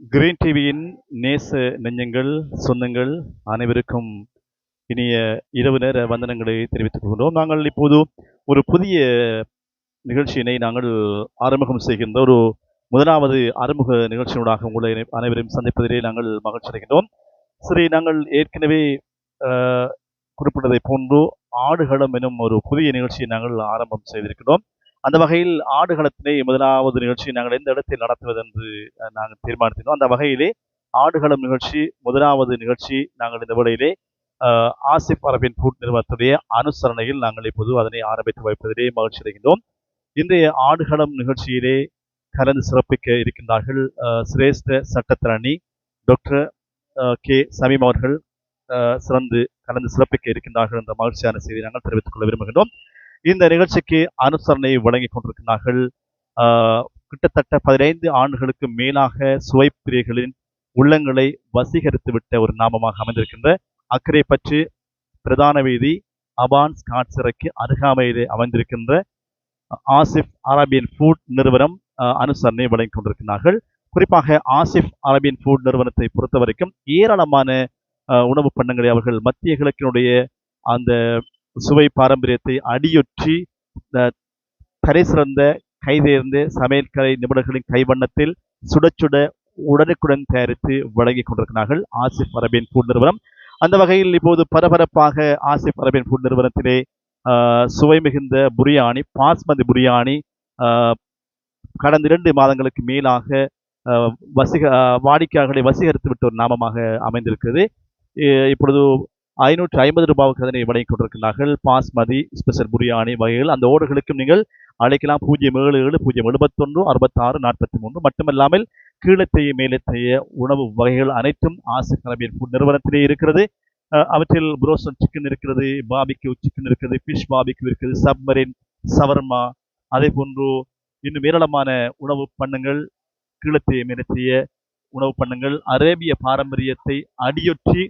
Green டிவியின் நேச நெஞ்சங்கள் சொந்தங்கள் அனைவருக்கும் இனிய இரவு நேர வந்தனங்களை தெரிவித்துக் கொள்கிறோம் நாங்கள் இப்போது ஒரு புதிய நிகழ்ச்சியினை நாங்கள் ஆரம்பம் செய்கின்ற ஒரு முதலாவது அறிமுக நிகழ்ச்சியூடாக உங்களை அனைவரையும் சந்திப்பதிலே நாங்கள் மகிழ்ச்சி அடைகின்றோம். சரி நாங்கள் ஏற்கனவே குறிப்பிட்டதை போன்று ஆடுகளம் எனும் ஒரு புதிய நிகழ்ச்சியை நாங்கள் ஆரம்பம் செய்திருக்கிறோம் அந்த வகையில் ஆடுகளத்தினை முதலாவது நிகழ்ச்சியை நாங்கள் எந்த இடத்தில் நடத்துவது என்று நாங்கள் தீர்மானித்திருந்தோம் அந்த வகையிலே ஆடுகளம் நிகழ்ச்சி முதலாவது நிகழ்ச்சி நாங்கள் இந்த வேளையிலே ஆசிப் அரபின் ஃபுட் நிறுவனத்துடைய அனுசரணையில் நாங்கள் இப்போது அதனை ஆரம்பித்து வைப்பதிலே மகிழ்ச்சி அடைகின்றோம். இன்றைய ஆடுகளம் நிகழ்ச்சியிலே கலந்து சிறப்பிக்க இருக்கின்றார்கள் அஹ், சிரேஷ்ட சட்டத்திரணி டாக்டர் கே. சமீம் அவர்கள் அஹ், சிறந்து கலந்து சிறப்பிக்க இருக்கின்றார்கள் என்ற மகிழ்ச்சியான செய்தியை நாங்கள் தெரிவித்துக் கொள்ள விரும்புகின்றோம். இந்த நிகழ்ச்சிக்கு அனுசரணை வழங்கி கொண்டிருக்கிறார்கள். கிட்டத்தட்ட பதினைந்து ஆண்டுகளுக்கு மேலாக சுவைப்பிரியர்களின் உள்ளங்களை வசீகரித்து விட்ட ஒரு நாமமாக அமைந்திருக்கின்ற அக்கறை பற்றி பிரதான வீதி அபான் ஸ்காட் சிறைக்கு அருகாமையிலே அமைந்திருக்கின்ற ஆசிப் அரபியன் ஃபுட் நிறுவனம் அனுசரணை வழங்கி கொண்டிருக்கிறார்கள். குறிப்பாக ஆசிப் அரபியன் ஃபுட் நிறுவனத்தை பொறுத்த வரைக்கும் ஏராளமான உணவு உணவுப் பண்டங்களை அவர்கள் மத்திய கிழக்கினுடைய அந்த சுவை பாரம்பரியத்தை அடியொற்றி தரை சிறந்த கைதேர்ந்த சமையல்கலை நிபுணர்களின் கைவண்ணத்தில் சுட சுட உடனுக்குடன் தயாரித்து வழங்கிக் கொண்டிருக்கிறார்கள் ஆசிப் அரபின் ஃபுட் நிறுவனம். அந்த வகையில் இப்போது பரபரப்பாக ஆசிப் அரபின் ஃபுட் நிறுவனத்திலே சுவை மிகுந்த புரியாணி பாஸ்மதி புரியாணி கடந்த இரண்டு மாதங்களுக்கு மேலாக வசிக வாடிக்கையாளர்களை வசீகரித்து விட்ட ஒரு நாமமாக அமைந்திருக்கிறது. இப்பொழுது ஐநூற்றி ஐம்பது ரூபாவுக்கு அதனை வழங்கிக் கொண்டிருக்கிறார்கள். பாஸ்மதி ஸ்பெஷல் புரியாணி வகைகள். அந்த ஓடுகளுக்கும் நீங்கள் அழைக்கலாம். பூஜ்ஜியம் ஏழு ஏழு பூஜ்ஜியம் எழுபத்தொன்று அறுபத்தாறு நாற்பத்தி மூன்று மட்டுமல்லாமல் கீழத்தைய மேலத்தைய உணவு வகைகள் அனைத்தும் ஆசிர் அரேபியன் ஃபுட் நிறுவனத்திலே இருக்கிறது. அவற்றில் புரோசன் சிக்கன் இருக்கிறது பாபிக்யூ சிக்கன் இருக்கிறது ஃபிஷ் பாபிக்யூ இருக்குது சப்மரின் சவர்மா அதே போன்று இன்னும் ஏராளமான உணவு பண்ணங்கள் கீழத்தைய மேலத்தைய உணவு பண்ணங்கள் அரேபிய பாரம்பரியத்தை அடியொற்றி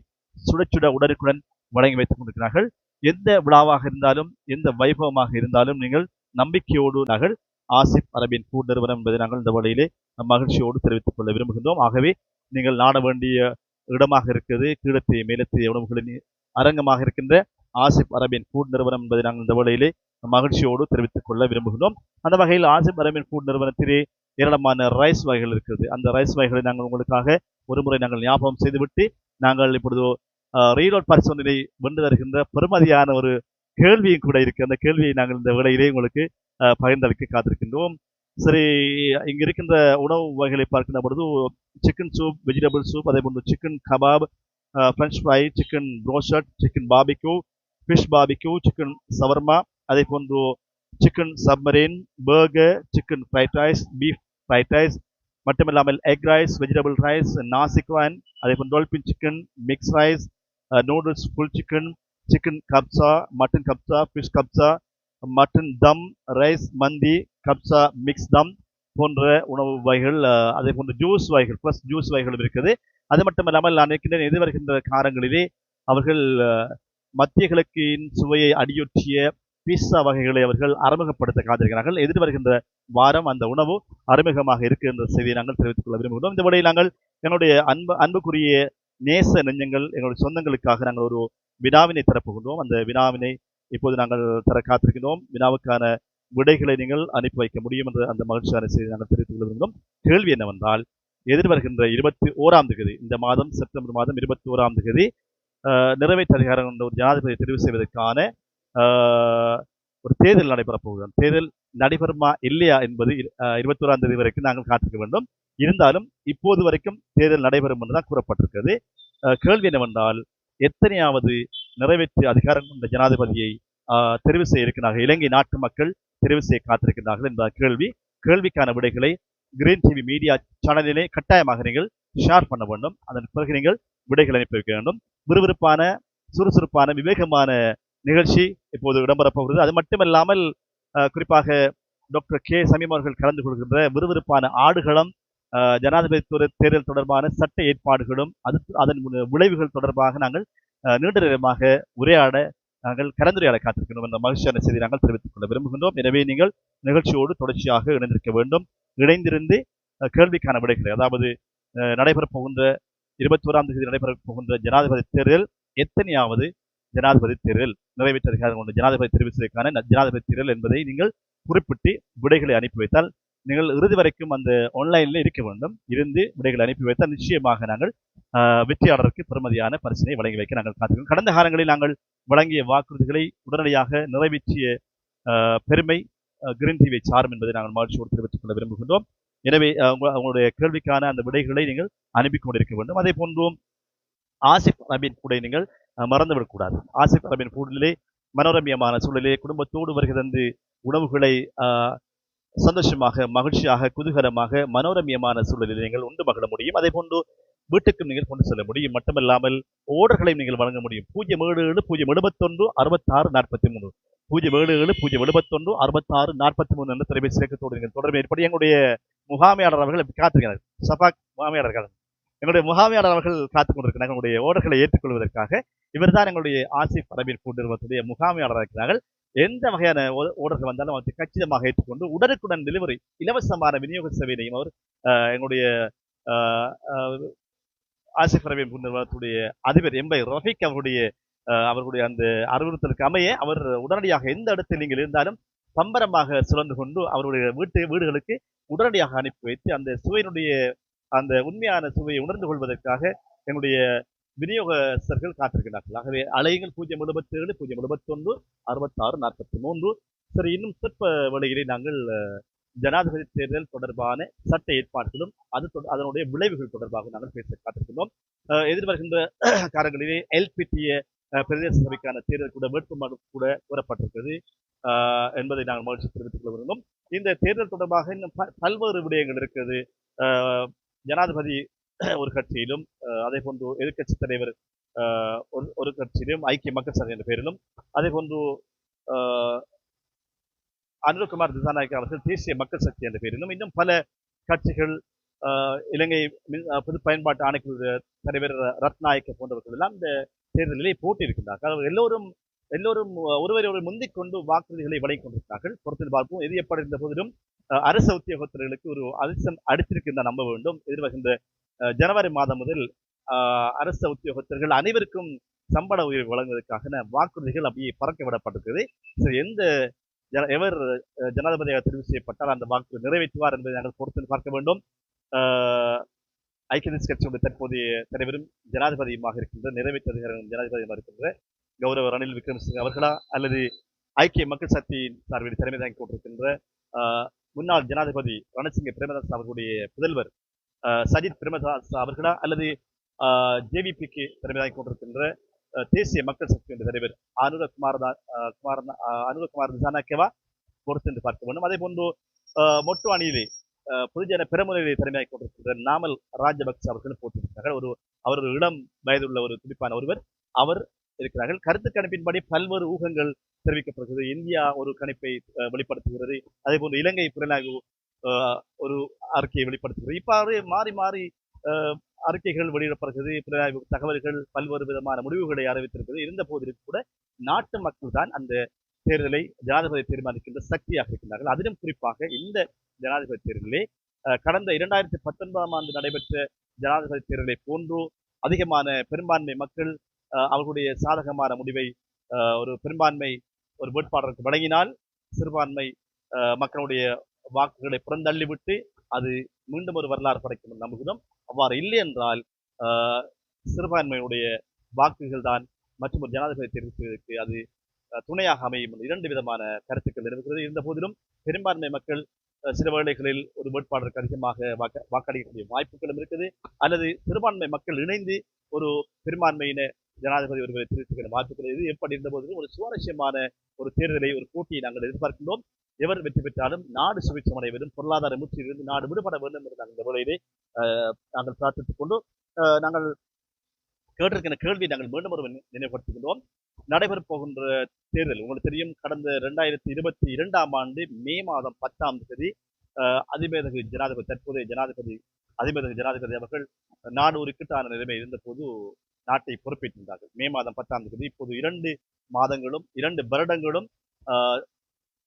சுட சுட உடனுக்குடன் வழங்கி வைத்துக் கொண்டிருக்கிறார்கள். எந்த விழாவாக இருந்தாலும் எந்த வைபவமாக இருந்தாலும் நீங்கள் நம்பிக்கையோடு நாங்கள் ஆசிப் அரபின் ஃபுட் நிறுவனம் என்பதை நாங்கள் இந்த வழியிலே மகிழ்ச்சியோடு தெரிவித்துக் கொள்ள விரும்புகின்றோம். ஆகவே நீங்கள் நாட வேண்டிய இடமாக இருக்கிறது கீழத்திய மேலத்திய உணவுகளின் அரங்கமாக இருக்கின்ற ஆசிப் அரபின் ஃபுட் நிறுவனம் என்பதை நாங்கள் இந்த வேளையிலே மகிழ்ச்சியோடு தெரிவித்துக் கொள்ள விரும்புகின்றோம். அந்த வகையில் ஆசிப் அரபின் ஃபுட் நிறுவனத்திலே ஏராளமான ரைஸ் வகைகள் இருக்கிறது. அந்த ரைஸ் வகைகளை நாங்கள் உங்களுக்காக ஒருமுறை நாங்கள் ஞாபகம் செய்துவிட்டு நாங்கள் இப்பொழுது ரீலோட் பரிசோதனை வென்று தருகின்ற பெருமதியான ஒரு கேள்வியும் கூட இருக்கு. அந்த கேள்வியை நாங்கள் இந்த வேளையிலே உங்களுக்கு பகிர்ந்தளிக்க காத்திருக்கின்றோம். சரி இங்க இருக்கின்ற உணவு வகைகளை பார்க்கின்ற பொழுது சிக்கன் சூப் வெஜிடபிள் சூப் அதே போன்று chicken kebab French fry chicken ப்ரோஷட் chicken barbecue fish barbecue chicken shawarma அதே போன்று chicken submarine burger chicken fried rice beef fried rice மட்டுமில்லாமல் எக் ரைஸ் வெஜிடபிள் ரைஸ் நாசிக்வான் அதே போல் dolphin chicken mix rice noodles full chicken chicken கப்சா mutton கப்சா fish கப்சா mutton dum rice மந்தி கப்சா மிக்ஸ் தம் போன்ற உணவு வகைகள் அதே போன்ற ஜூஸ் வகைகள் ப்ளஸ் ஜூஸ் வகைகளும் இருக்குது. அது மட்டும் இல்லாமல் நான் நினைக்கின்றேன் எதிர் வருகின்ற காலங்களிலே அவர்கள் uh, மத்திய கிழக்கின் சுவையை அடியொற்றிய பீஸா வகைகளை அவர்கள் அறிமுகப்படுத்த காத்திருக்கிறார்கள். எதிர் வருகின்ற வாரம் அந்த உணவு அறிமுகமாக இருக்கு என்ற செய்தியை நாங்கள் தெரிவித்துக் கொள்ள விரும்புகிறோம் இந்த வழியில் நாங்கள் என்னுடைய அன்பு அன்புக்குரிய நேச நெஞ்சங்கள் எங்களுடைய சொந்தங்களுக்காக நாங்கள் ஒரு வினாவினை தரப்போகின்றோம். அந்த வினாவினை இப்போது நாங்கள் தர காத்திருக்கிறோம் வினாவுக்கான விடைகளை நீங்கள் அனுப்பி வைக்க முடியும் என்ற அந்த மகிழ்ச்சியான செய்தி நாங்கள் தெரிவித்துக் கொள்ள விரும்புகிறோம் கேள்வி என்னவென்றால் எதிர்வருகின்ற இருபத்தி ஓராம் தேதி இந்த மாதம் செப்டம்பர் மாதம் இருபத்தி ஓராம் தேதி நிறைவேற்று அதிகாரம் ஒரு ஜனாதிபதி தெரிவு செய்வதற்கான ஒரு தேர்தல் நடைபெறப் போகுது. அந்த தேர்தல் நடைபெறுமா இல்லையா என்பது அஹ், தேதி வரைக்கும் நாங்கள் காத்திருக்க வேண்டும். இருந்தாலும் இப்போது வரைக்கும் தேர்தல் நடைபெறும் என்று தான் கூறப்பட்டிருக்கிறது. கேள்வி என்னவென்றால் எத்தனையாவது நிறைவேற்று அதிகாரம் கொண்ட ஜனாதிபதியை தெரிவு செய்ய இருக்கிறார்கள் இலங்கை நாட்டு மக்கள் தெரிவு செய்ய காத்திருக்கிறார்கள் என்ற கேள்வி. கேள்விக்கான விடைகளை கிரீன் டிவி மீடியா சேனலிலே கட்டாயமாக நீங்கள் ஷேர் பண்ண வேண்டும். அதன் பிறகு நீங்கள் விடைகளை அனுப்பி வைக்க வேண்டும். விறுவிறுப்பான சுறுசுறுப்பான விவேகமான நிகழ்ச்சி இப்போது இடம்பெறப் போகிறது. அது மட்டுமல்லாமல் குறிப்பாக டாக்டர் கே. சமீம் அவர்கள் கலந்து கொள்கின்ற விறுவிறுப்பான ஆடுகளம் ஜனாதிபதி துறை தேர்தல் தொடர்பான சட்ட ஏற்பாடுகளும் அது அதன் மு- விளைவுகள் தொடர்பாக நாங்கள் நீண்ட நேரமாக உரையாட நாங்கள் கலந்துரையாட காத்திருக்கின்றோம் என்ற மகிழ்ச்சியான செய்தி நாங்கள் தெரிவித்துக் கொள்ள விரும்புகின்றோம். எனவே நீங்கள் நிகழ்ச்சியோடு தொடர்ச்சியாக இணைந்திருக்க வேண்டும். இணைந்திருந்து கேள்விக்கான விடைகளை அதாவது நடைபெறப் போகின்ற இருபத்தோராம் தேதி நடைபெறப் போகின்ற ஜனாதிபதி தேர்தல் எத்தனையாவது ஜனாதிபதி தேர்தல் நிறைவேற்ற அதிகாரம் ஜனாதிபதி தெரிவு செய்வதற்கான ஜனாதிபதி தேர்தல் என்பதை நீங்கள் குறிப்பிட்டு விடைகளை அனுப்பி வைத்தால் நீங்கள் இறுதி வரைக்கும் அந்த ஆன்லைனில் இருக்க வேண்டும். இருந்து விடைகளை அனுப்பி வைத்தால் நிச்சயமாக நாங்கள் வெற்றியாளருக்கு பெருமதியான பரிசினை வழங்கி வைக்க நாங்கள் காத்திருக்கிறோம் கடந்த காலங்களில் நாங்கள் வழங்கிய வாக்குறுதிகளை உடனடியாக நிறைவேற்றிய பெருமை கிரீன் டிவியை சாரும் என்பதை நாங்கள் மகிழ்ச்சியோடு தெரிவித்துக் கொள்ள விரும்புகின்றோம். எனவே ஆஹ், உங்களுடைய கேள்விக்கான அந்த விடைகளை நீங்கள் அனுப்பி கொண்டிருக்க வேண்டும். அதே போன்றும் ஆசிப் ரபீன் கூட நீங்கள் மறந்துவிடக்கூடாது. ஆசிப் ரபீன் கூடலிலே மனோரமியமான சூழலிலே குடும்பத்தோடு வருகை தந்து உணவுகளை ஆஹ், சந்தோஷமாக மகிழ்ச்சியாக குதூகலமாக மனோரமியமான சூழலில் நீங்கள் உண்டு மகிழ முடியும். அதே போன்று வீட்டுக்கும் நீங்கள் கொண்டு செல்ல முடியும். மட்டுமல்லாமல் ஓடர்களையும் நீங்கள் வழங்க முடியும். பூஜ்ஜியம் ஏழு ஏழு பூஜ்ஜியம் எழுபத்தொன்று அறுபத்தாறு நாற்பத்தி மூணு பூஜ்ஜியம் ஏழு ஏழு பூஜ்ஜியம் எழுபத்தொன்று அறுபத்தாறு நாற்பத்தி மூணு என்ற தொலைபேசி இலக்கத்தோடு நீங்கள் தொடர்பு ஏற்படி எங்களுடைய முகாமையாளர் அவர்கள் காத்திருக்கிறார் சபாக் முகாமையாளர்கள். எங்களுடைய முகாமையாளர் அவர்கள் காத்துக் கொண்டிருக்கிறார்கள். எங்களுடைய ஓடர்களை ஏற்றுக்கொள்வதற்காக இவர்தான் எங்களுடைய ஆசிப் அரபின் கூட்டு நிறுவனத்துடைய முகாமையாளராக இருக்கிறார்கள். எந்த வகையான ஓடர்கள் வந்தாலும் அவற்றை கச்சிதமாக ஏற்றுக்கொண்டு உடனுக்குடன் டெலிவரி இலவசமான விநியோக சேவையினையும் அவர் அஹ், எங்களுடைய ஆசிப் அரபின் கூட்டு நிறுவனத்துடைய அதிபர் எம்பை ரஃபிக் அவருடைய அஹ், அவர்களுடைய அந்த அறிவுறுத்தலுக்கு அமைய அவர் உடனடியாக எந்த இடத்தில் நீங்கள் இருந்தாலும் பம்பரமாக சுழந்து கொண்டு அவருடைய வீட்டு வீடுகளுக்கு உடனடியாக அனுப்பி வைத்து அந்த சுவையினுடைய அந்த உண்மையான சுவையை உணர்ந்து கொள்வதற்காக என்னுடைய விநியோகஸ்தர்கள் காத்திருக்கிறார்கள். ஆகவே அலைகள் பூஜ்ஜியம் எழுபத்தி ஏழு பூஜ்ஜியம் எழுபத்தொன்று அறுபத்தாறு நாற்பத்தி மூன்று சரி இன்னும் சிற்ப வேளையிலே நாங்கள் ஜனாதிபதி தேர்தல் தொடர்பான சட்ட ஏற்பாடுகளும் அது அதனுடைய விளைவுகள் தொடர்பாக நாங்கள் பேச காத்திருக்கிறோம் எதிர்வருகின்ற காலங்களிலே எல்பிடிய பிரதேச சபைக்கான தேர்தல் கூட வேட்புமனு கூட கூறப்பட்டிருக்கிறது என்பதை நாங்கள் மகிழ்ச்சி தெரிவித்துக் கொள்ள இந்த தேர்தல் தொடர்பாக இன்னும் ப- பல்வேறு விடயங்கள் இருக்கிறது ஜனாதிபதி ஒரு கட்சியிலும் அதே போன்று எதிர்க்கட்சி தலைவர் ஒரு ஒரு கட்சியிலும் ஐக்கிய மக்கள் சபை என்ற பெயரிலும் அதே போன்று அஹ், அனுரகுமார் திசாநாயக் அவர்கள் தேசிய மக்கள் சக்தி என்ற பெயரிலும் இன்னும் பல கட்சிகள் இலங்கை பொது பயன்பாட்டு ஆணைக்குழு தலைவர் ரத்நாயக்க போன்றவர்கள் எல்லாம் இந்த தேர்தலிலே போட்டியிருக்கின்றார்கள். அவர்கள் எல்லோரும் எல்லோரும் ஒருவரை ஒருவர் முந்திக் கொண்டு வாக்குறுதிகளை வழங்கிக் கொண்டிருக்கிறார்கள் பொறுத்தில் பார்ப்போம் எது எப்படி இருந்த போதிலும் அரசு உத்தியோகத்தர்களுக்கு ஒரு அதிர்ஷ்டம் அடித்திருக்கின்ற நம்ப வேண்டும். எதிர்வருகின்ற ஜனவரி மாதம் முதல் அஹ், அரசு உத்தியோகத்தர்கள் அனைவருக்கும் சம்பள உயர்வு வழங்குவதற்கான வாக்குறுதிகள் அப்படியே பறக்க விடப்பட்டிருக்கிறது ஸோ எந்த ஜன- எவர் ஜனாதிபதியாக தெரிவு செய்யப்பட்டால் அந்த வாக்கு நிறைவேற்றுவார் என்பதை நாங்கள் பொறுத்து பார்க்க வேண்டும். ஐக்கிய தேசிய கட்சியுடைய தற்போதைய தலைவரும் ஜனாதிபதியுமாக இருக்கின்ற நிறைவேற்று அதிகாரம் ஜனாதிபதியுமாக இருக்கின்ற கௌரவ ரணில் விக்ரமசிங்க அவர்களா அல்லது ஐக்கிய மக்கள் சக்தியின் சார்பில் தலைமை தாங்கி கொண்டிருக்கின்ற அஹ், முன்னாள் ஜனாதிபதி ரணசிங்க பிரேமதாஸ் அவர்களுடைய புதல்வர் சஜித் பிரேமதாஸ் அவர்களா அல்லது ஜேவிபிக்கு தலைமை கொண்டிருக்கின்ற தேசிய மக்கள் சக்தி என்ற தலைவர் அனுரகுமார் குமார் அனுரகுமார் திசானாக்கேவா பொறுத்து பார்க்க வேண்டும். அதே போன்று மொட்டு அணியிலே பொதுஜன பெருமுறையிலே தலைமையாகி கொண்டிருக்கின்ற நாமல் ராஜபக்ச அவர்களும் போட்டியிருக்கிறார்கள் ஒரு அவர் இளம் வயதுள்ள ஒரு துடிப்பான ஒருவர் அவர் இருக்கிறார்கள். கருத்து கணிப்பின்படி பல்வேறு ஊகங்கள் தெரிவிக்கப்படுகிறது. இந்தியா ஒரு கணிப்பை வெளிப்படுத்துகிறது. அதே போன்று இலங்கை புலனாய்வு ஒரு அறிக்கையை வெளிப்படுத்துகிறது. இவ்வாறு மாறி மாறி அறிக்கைகள் வெளியிடப்படுகிறது. புலனாய்வு தகவல்கள் பல்வேறு விதமான முடிவுகளை அறிவித்திருக்கிறது. இருந்த போதிலும் கூட நாட்டு மக்கள் தான் அந்த தேர்தலை ஜனாதிபதி தீர்மானிக்கின்ற சக்தியாக இருக்கின்றார்கள். அதிலும் குறிப்பாக இந்த ஜனாதிபதி தேர்தலிலே கடந்த இரண்டாயிரத்தி பத்தொன்பதாம் ஆண்டு நடைபெற்ற ஜனாதிபதி தேர்தலை போன்று அதிகமான பெரும்பான்மை மக்கள் அஹ், அவர்களுடைய சாதகமான முடிவை அஹ், ஒரு பெரும்பான்மை ஒரு வேட்பாளருக்கு வழங்கினால் சிறுபான்மை மக்களுடைய வாக்குகளை புறந்தள்ளிவிட்டு அது மீண்டும் ஒரு வரலாறு படைக்கும் நம்புகிறோம் அவ்வாறு இல்லை என்றால் சிறுபான்மையுடைய வாக்குகள் தான் மற்றும் ஒரு ஜனாதிபதி தெரிவிப்பதற்கு அது துணையாக அமையும் இரண்டு விதமான கருத்துக்கள் நிலவுகிறது இருந்த போதிலும் பெரும்பான்மை மக்கள் சில வேளைகளில் ஒரு வேட்பாளருக்கு அதிகமாக வாக்க வாக்களிக்கக்கூடிய வாய்ப்புகளும் இருக்குது. அல்லது சிறுபான்மை மக்கள் இணைந்து ஒரு பெரும்பான்மையின ஜனாதிபதி ஒருவரை தெரிவித்துக்கிற வாய்ப்புகள் இது எப்படி இருந்த போதிலும் ஒரு சுவாரஸ்யமான ஒரு தேர்தலை ஒரு போட்டியை நாங்கள் எதிர்பார்க்கின்றோம். எவர் வெற்றி பெற்றாலும் நாடு சுபிட்சம் அடைய வேண்டும் பொருளாதார முற்றிலிருந்து நாடு விடுபட வேண்டும் என்று நாங்கள் இந்த வேளையிலே நாங்கள் பிரார்த்தித்துக் கொண்டு நாங்கள் கேட்டிருக்கிற கேள்வியை நாங்கள் மீண்டும் ஒரு நினைவுபடுத்துகின்றோம். நடைபெறப் போகின்ற தேர்தல் உங்களுக்கு தெரியும் கடந்த ரெண்டாயிரத்தி இருபத்தி இரண்டாம் ஆண்டு மே மாதம் பத்தாம் தேதி அஹ், அதிபேதகு ஜனாதிபதி தற்போதைய ஜனாதிபதி அதிபேதகு ஜனாதிபதி அவர்கள் நாடு ஒரு இக்கட்டான நிலைமை இருந்தபோது நாட்டை பொறுப்பேற்றிருந்தார்கள். மே மாதம் பத்தாம் தேதி. இப்போது இரண்டு மாதங்களும் இரண்டு வருடங்களும் ஆஹ்,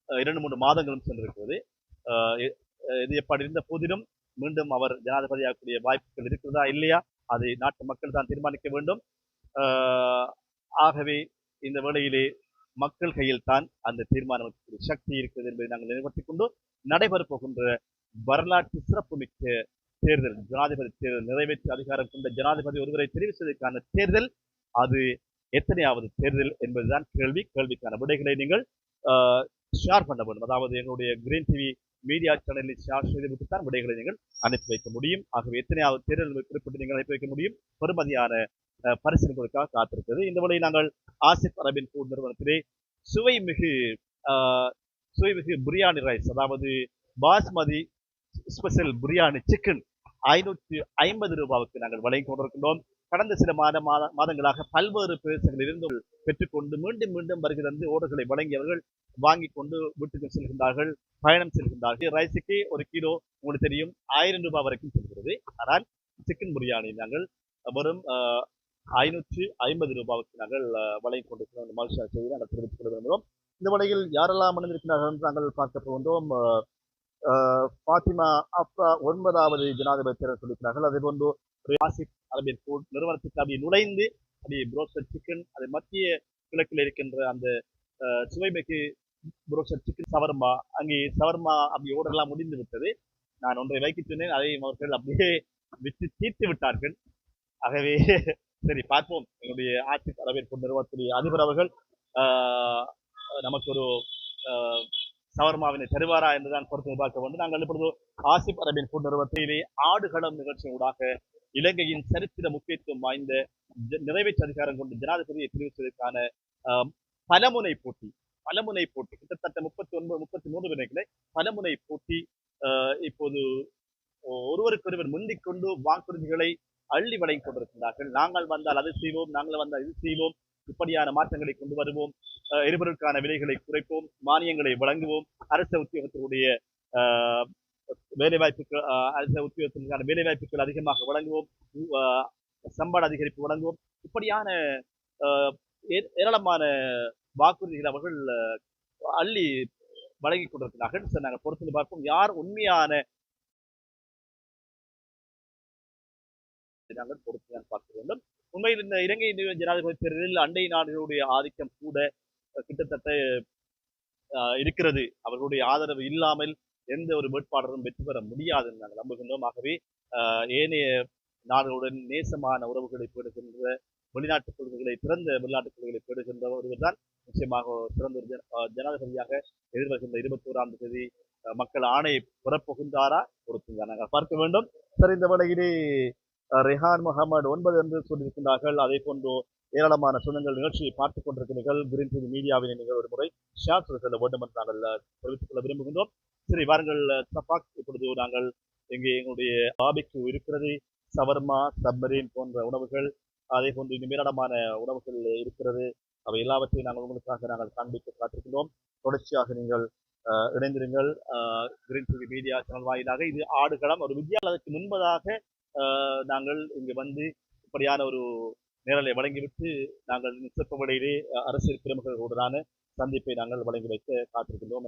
இரண்டு மூன்று மாதங்களும் சென்றிருக்கிறது. ஆஹ், இது எப்படி இருந்த போதிலும் மீண்டும் அவர் ஜனாதிபதியாகக்கூடிய வாய்ப்புகள் இருக்கிறதா இல்லையா? அதை நாட்டு மக்கள் தான் தீர்மானிக்க வேண்டும். ஆஹ் ஆகவே இந்த வேளையிலே மக்கள் கையில் தான் அந்த தீர்மானம் சக்தி இருக்கிறது என்பதை நாங்கள் நினைவுபடுத்திக் கொண்டு நடைபெறப் போகின்ற வரலாற்று சிறப்புமிக்க தேர்தல் ஜனாதிபதி தேர்தல் நிறைவேற்று அதிகாரம் கொண்ட ஜனாதிபதி ஒருவரை தெரிவித்ததற்கான தேர்தல் அது எத்தனையாவது தேர்தல் என்பதுதான் கேள்வி. கேள்விக்கான விடைகளை நீங்கள் ஷேர் பண்ண வேண்டும். அதாவது எங்களுடைய கிரீன் டிவி மீடியா சேனலில் ஷேர் செய்து தான் விடைகளை நீங்கள் அனுப்பி வைக்க முடியும். ஆகவே எத்தனையாவது தேர்தல் குறிப்பிட்டு நீங்கள் அனுப்பி வைக்க முடியும். பெருமதியான அஹ், பரிசீலனைகளுக்காக காத்திருக்கிறது. இந்த வழியை நாங்கள் ஆசிப் அரபின் ஃபுட் நிறுவனத்திலே சுவை மிகு ஆஹ், சுவை மிகு பிரியாணி ரைஸ் அதாவது பாஸ்மதி ஸ்பெஷல் பிரியாணி சிக்கன் ஐநூற்று ஐம்பது ரூபாவுக்கு நாங்கள் வழங்கி கொண்டிருக்கின்றோம். கடந்த சில மாத மாத மாதங்களாக பல்வேறு பிரதேசங்களிலிருந்து பெற்றுக்கொண்டு மீண்டும் மீண்டும் வருகை தந்து ஓடுகளை வழங்கியவர்கள் வாங்கி கொண்டு வீட்டுக்கு செல்கின்றார்கள் பயணம் செல்கின்றார்கள். ரைஸுக்கு ஒரு கிலோ உங்களுக்கு தெரியும் ஆயிரம் ரூபாய் வரைக்கும் செல்கிறது. ஆனால் சிக்கன் பிரியாணி நாங்கள் வெறும் ஐநூற்றி ஐம்பது ரூபாவுக்கு நாங்கள் வழங்கி கொண்டிருக்கிறோம் மகிழ்ச்சியாக செய்தி நாங்கள் தெரிவித்துக் கொள்ள விரும்புகிறோம். இந்த வழியில் யாரெல்லாம் அணிந்திருக்கிறார்கள் என்று நாங்கள் பார்க்க போகின்றோம். அஹ், ஃபாத்திமா அப்பா ஒன்பதாவது ஜனாதிபதி தேர்தல் சொல்லியிருக்கிறார்கள். அதே போன்று ஆசிப் அரபியன் ஃபுட் நிறுவனத்துக்கு அப்படி நுழைந்து அப்படி புரோஸ்டர் சிக்கன் அது மத்திய கிழக்கில் இருக்கின்ற அந்த சுவைமைக்கு சுவைமிகு புரோஸ்டர் சிக்கன் சவர்மா அங்கே சவர்மா அப்படி ஓடெல்லாம் முடிந்து விட்டது. நான் ஒன்றை வைக்க சொன்னேன் அதையும் அவர்கள் அப்படியே விட்டு தீர்த்து விட்டார்கள். ஆகவே சரி பார்ப்போம். எங்களுடைய ஆசிப் அரவேற்பு நிறுவனத்துடைய அதிபர் அவர்கள் ஆஹ், நமக்கு ஒரு சவர்மாவினை தருவாரா என்றுதான் பொறுத்து பார்க்க வந்து நாங்கள் இப்பொழுது ஆசிப் அரபின் ஃபுட் நிறுவனத்திலே ஆடுகளம் நிகழ்ச்சி ஊடாக இலங்கையின் சரித்திர முக்கியத்துவம் வாய்ந்த நிறைவேற்று அதிகாரம் கொண்டு ஜனாதிபதியை தெரிவித்ததற்கான பலமுனை போட்டி பலமுனை போட்டி கிட்டத்தட்ட முப்பத்தி ஒன்பது முப்பத்தி மூன்று வினைகளை பலமுனை போட்டி இப்போது ஒருவருக்கொருவர் முந்திக் கொண்டு வாக்குறுதிகளை அள்ளி வழங்கி கொண்டிருக்கிறார்கள் நாங்கள் வந்தால் அது செய்வோம் நாங்கள் வந்தால் இது செய்வோம். இப்படியான மாற்றங்களை கொண்டு வருவோம். எரிபொருளுக்கான விலைகளை குறைப்போம் மானியங்களை வழங்குவோம். அரச உத்தியோகத்தினுடைய வேலைவாய்ப்புகள் அரச உத்தியோகத்திற்கான வேலைவாய்ப்புகள் அதிகமாக வழங்குவோம். சம்பள அதிகரிப்பு வழங்குவோம். இப்படியான ஆஹ், ஏராளமான வாக்குறுதிகள் அவர்கள் அள்ளி வழங்கி கொண்டிருக்கிறார்கள். சார் நாங்கள் பொறுத்து பார்ப்போம். யார் உண்மையான நாங்கள் பொறுத்து தான் பார்க்க வேண்டும். உண்மையில் இந்த இலங்கை ஜனாதிபதி தேர்தலில் அண்டை நாடுகளுடைய ஆதிக்கம் கூட கிட்டத்தட்ட இருக்கிறது. அவர்களுடைய ஆதரவு இல்லாமல் எந்த ஒரு வேட்பாளரும் வெற்றி பெற முடியாது நாங்கள் நம்புகின்றோம். ஆகவே ஏனைய நாடுகளுடன் நேசமான உறவுகளை பெறுகின்ற வெளிநாட்டு கொள்கைகளை திறந்த வெளிநாட்டு கொள்கைகளை பேடுகின்ற ஒருவர் தான் நிச்சயமாக சிறந்த ஒரு ஜன- அஹ், ஜனாதிபதியாக எதிர்வருகின்ற இருபத்தி ஓராம் தேதி மக்கள் ஆணையை பெறப்போகின்றாரா? பொறுத்துங்க நாங்கள் பார்க்க வேண்டும். சரி இந்த வேளையிலே ரெஹான் முகமது ஒன்பது என்று சொல்லியிருக்கின்றார்கள். அதே போன்று ஏராளமான சொந்தங்கள் நிகழ்ச்சியை பார்த்துக் கொண்டிருக்கிறீர்கள். கிரீன் டிவி மீடியாவினை நீங்கள் ஒரு முறை ஷேர் செல்ல வேண்டும் என்று நாங்கள் தெரிவித்துக் கொள்ள விரும்புகின்றோம். சரி வாருங்கள் அஹ், இப்பொழுது நாங்கள் இங்கே எங்களுடைய பாபிக்கு இருக்கிறது. சவர்மா சப்மரீன் போன்ற உணவுகள் அதே போன்று இன்னும் ஏராளமான உணவுகள் இருக்கிறது. அவை எல்லாவற்றையும் நாங்கள் உங்களுக்காக நாங்கள் காண்பிக்க காத்திருக்கிறோம் தொடர்ச்சியாக நீங்கள் அஹ், இணைந்திருங்கள். கிரீன் டிவி மீடியா சேனல் வாயிலாக இது ஆடுகளம். ஒரு வித்தியாலயத்துக்கு முன்பதாக அஹ், நாங்கள் இங்கு வந்து இப்படியான ஒரு நேரலை வழங்கிவிட்டு நாங்கள் நிச்சப்பவடையிலே அரசியல் பிரமுகர்களுடனான சந்திப்பை நாங்கள் வழங்கி வைக்க காத்திருக்கின்றோம்.